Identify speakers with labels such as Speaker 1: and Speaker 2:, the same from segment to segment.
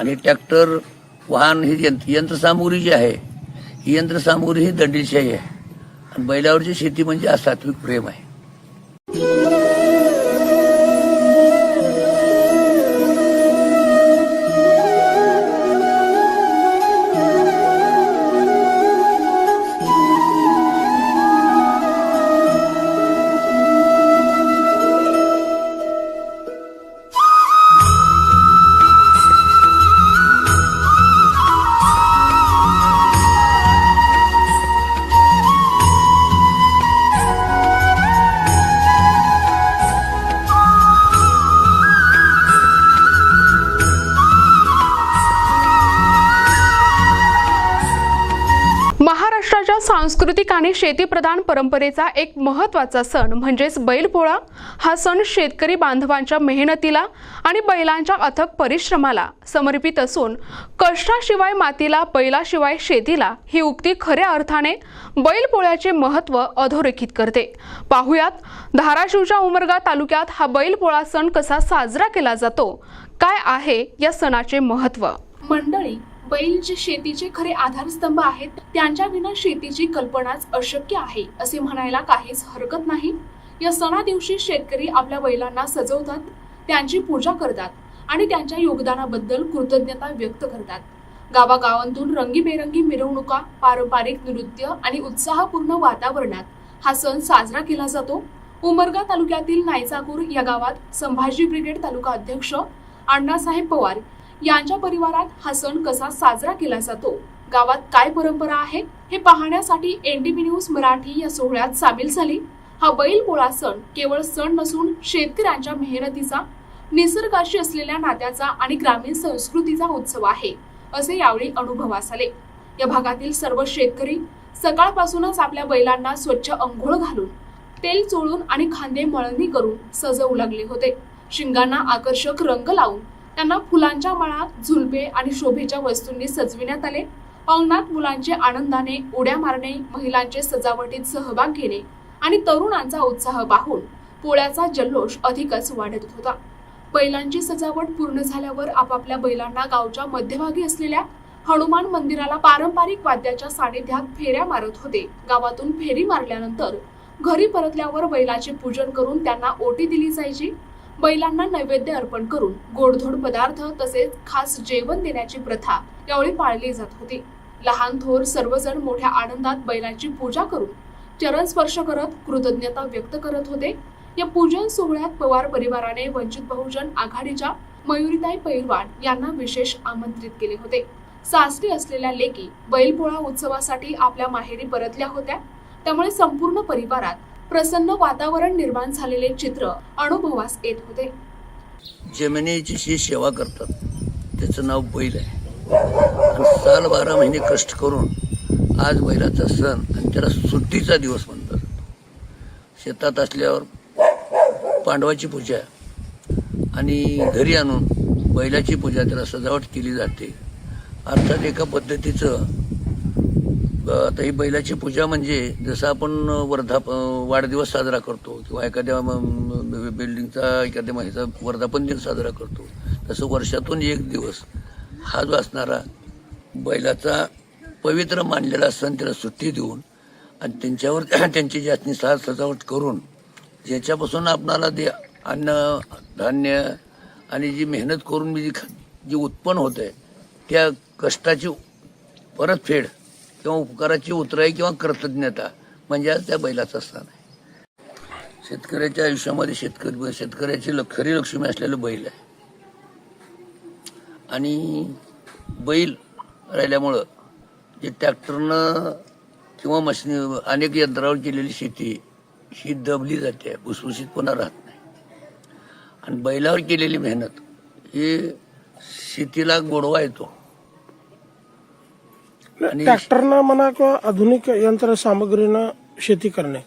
Speaker 1: आणि ट्रॅक्टर वाहन ही यंत्र यंत्रसामुग्री जी आहे ही यंत्रसामुग्री ही दंडीशाही आहे. आणि बैलावरची शेती म्हणजे हा प्रेम आहे.
Speaker 2: सांस्कृतिक आणि शेतीप्रधान परंपरेचा एक महत्त्वाचा सण म्हणजेच बैलपोळा. हा सण शेतकरी बांधवांच्या मेहनतीला आणि बैलांच्या अथक परिश्रमाला समर्पित असून कष्टाशिवाय मातीला बैलाशिवाय शेतीला ही उक्ती खऱ्या अर्थाने बैलपोळ्याचे महत्त्व अधोरेखित करते. पाहुयात धाराशिवच्या उमरगा तालुक्यात हा बैलपोळा सण कसा साजरा केला जातो? काय आहे या सणाचे महत्त्व?
Speaker 3: मंडळी बैल जे शेतीचे खरे आधारस्तंभ आहेत त्यांच्या विना शेतीची कल्पनाच अशक्य आहे असे म्हणायला काहीच हरकत नाही. या सणा दिवशी शेतकरी आपल्या बैलांना सजवतात त्यांची पूजा करतात आणि त्यांच्या योगदानाबद्दल कृतज्ञता व्यक्त करतात. गावागावांतून रंगीबेरंगी मिरवणुका पारंपरिक नृत्य आणि उत्साहपूर्ण वातावरणात हा सण साजरा केला जातो. उमरगा तालुक्यातील नायचाकूर या गावात संभाजी ब्रिगेड तालुका अध्यक्ष अण्णासाहेब पवार यांच्या परिवारात हा सण कसा साजरा केला जातो? गावात काय परंपरा आहे? हे पाहण्यासाठी एनडीबी न्यूज मराठी या सोहळ्यात सामील झाली. हा बैल पोळा सण केवळ सण नसून शेतकऱ्यांच्या मेहनतीचा निसर्गाशी असलेल्या नात्याचा आणि ग्रामीण संस्कृतीचा उत्सव आहे असे यावेळी अनुभवास आले. या भागातील सर्व शेतकरी सकाळपासूनच आपल्या बैलांना स्वच्छ अंघोळ घालून तेल चोळून आणि खांदे मळणी करून सजवू लागले होते. शिंगांना आकर्षक रंग लावून त्यांना फुलांच्या माळा झुलपे आणि शोभेच्या वस्तूंनी सजविण्यात आले. अंगणात मुलांचे आनंदाने उड्या मारणे महिलांचे सजावटीत सहभाग घेणे आणि तरुणांचा उत्साह पाहून पोळ्याचा जल्लोष अधिकच वाढत होता. बैलांची सजावट पूर्ण झाल्यावर आपापल्या बैलांना गावच्या मध्यभागी असलेल्या हनुमान मंदिराला पारंपरिक वाद्याच्या सानिध्यात फेऱ्या मारत होते. गावातून फेरी मारल्यानंतर घरी परतल्यावर बैलाचे पूजन करून त्यांना ओटी दिली जायची. बैलांना नैवेद्य अर्पण करून गोडधोड पदार्थ तसेच खास जेवण देण्याची प्रथा यावेळी पाळली जात होती. लहान थोर सर्वजण मोठ्या आनंदात बैलांची पूजा करून चरण स्पर्श करत कृतज्ञता व्यक्त करत होते. या पूजन सोहळ्यात पवार परिवाराने वंचित बहुजन आघाडीच्या मयुरीताई पैलवान यांना विशेष आमंत्रित केले होते. सासरी असलेल्या लेकी बैलपोळा उत्सवासाठी आपल्या माहेरी परतल्या होत्या. त्यामुळे संपूर्ण परिवारात प्रसन्न वातावरण निर्माण झालेले चित्र अनुभवास येत होते.
Speaker 1: जमिनीची जी सेवा करतात त्याचं नाव बैल आहे. साल बारा महिने कष्ट करून आज बैलाचा सण आणि त्याला सुट्टीचा दिवस म्हणतात. शेतात असल्यावर पांडवाची पूजा आणि घरी आणून बैलाची पूजा त्याला सजावट केली जाते. अर्थात एका पद्धतीचं अ, आता ही बैलाची पूजा म्हणजे जसं आपण वर्धा वाढदिवस साजरा करतो किंवा एखाद्या बिल्डिंगचा एखाद्या ह्याचा वर्धापन दिन साजरा करतो तसं वर्षातून एक दिवस हा जो असणारा बैलाचा पवित्र मानलेला सण त्याला सुट्टी देऊन आणि त्यांच्यावर त्यांची जास्ती साज सजावट करून ज्याच्यापासून आपणाला ते अन्न धान्य आणि जी मेहनत करून जी ख- जी उत्पन्न होत आहे त्या कष्टाची परतफेड किंवा उपकाराची उतराई किंवा कृतज्ञता म्हणजे आज त्या बैलाचा स्थान आहे. शेतकऱ्याच्या आयुष्यामध्ये शेतकरी शेतकऱ्याची खरी लक्ष्मी असलेलं बैल आहे. आणि बैल राहिल्यामुळं जे ट्रॅक्टरनं किंवा मशिनी अनेक यंत्रावर केलेली शेती ही दबली जाते भुसभुशीतपणा राहत नाही. आणि बैलावर केलेली मेहनत ही शेतीला गोडवा येतो. आणि
Speaker 4: ट्रॅक्टरनं म्हणा किंवा आधुनिक यंत्रसामग्रीनं शेती करणे.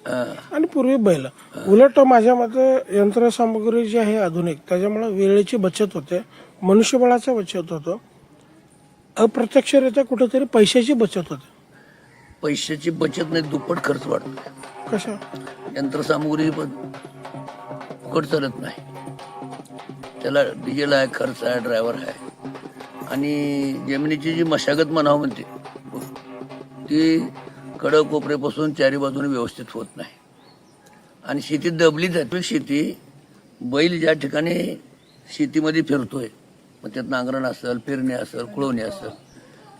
Speaker 4: आणि पूर्वी बैल. उलट माझ्या मते यंत्रसामग्री जी आहे आधुनिक त्याच्यामुळे वेळेची बचत होते मनुष्यबळाचा बचत होतो. अप्रत्यक्षरित्या कुठेतरी पैशाची बचत होते.
Speaker 1: पैशाची बचत नाही दुप्पट खर्च वाढतो.
Speaker 4: कशा?
Speaker 1: यंत्रसामुग्री पण फुकट चालत नाही. त्याला डिझेल आहे खर्च आहे ड्रायव्हर आहे. आणि जमिनीची जी मशागत म्हणावं म्हणते ती कडक कोपऱ्यापासून चारी बाजूने व्यवस्थित होत नाही. आणि शेती दबली जाते शेती बैल ज्या ठिकाणी शेतीमध्ये फिरतोय मग त्यात नांगरण असेल फिरणे असेल कुळवणे असेल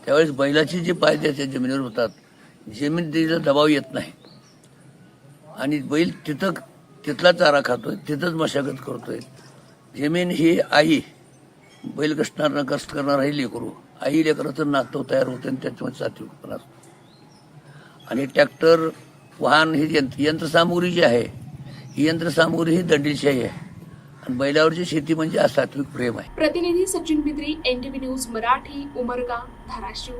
Speaker 1: त्यावेळेस बैलाची जी पाय त्याच्या जमिनीवर होतात जमीन तिला दबाव येत नाही. आणि बैल तिथं तिथला चारा खातोय तिथंच मशागत करतोय. जमीन ही आई बैल कष्टणार कष्ट करणार ही लेकरू आई लेकराचं नातं तयार होतं आणि त्याच्यामध्ये सात्विकपणा असतो. आणि ट्रॅक्टर वाहन ही यंत्र यंत्रसामुग्री जी आहे ही यंत्रसामुग्री ही दंडीशाही आहे. आणि बैलावरची शेती म्हणजे सात्विक प्रेम आहे.
Speaker 3: प्रतिनिधी सचिन बिद्री एनटीव्ही न्यूज मराठी उमरगा धाराशिव.